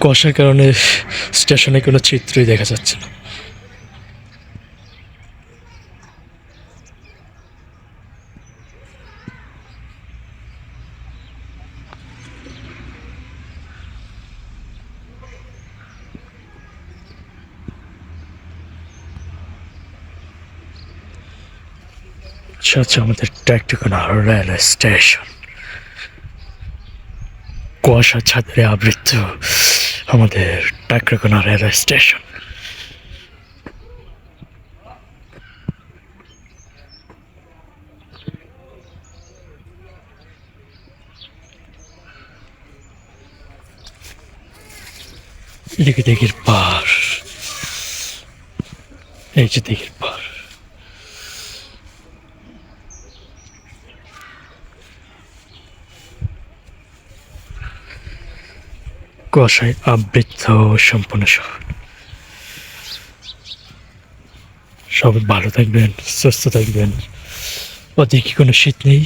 কুয়াশার কারণে স্টেশনে কোনো চিত্রই দেখা যাচ্ছে না। আচ্ছা আচ্ছা আমাদের ট্যাকটিকোনা রেলওয়ে স্টেশন। কুয়াশা ছাদরে আবৃত আমাদের টাকরাকোনা রেলওয়ে স্টেশন। এদিকে দিঘির পার। এই যে দিঘির পার। কুয়াশায় আবৃত্ত সম্পূর্ণ শহর। সবাই ভালো থাকবেন সুস্থ থাকবেন। ওদিকে কোনো শীত নেই।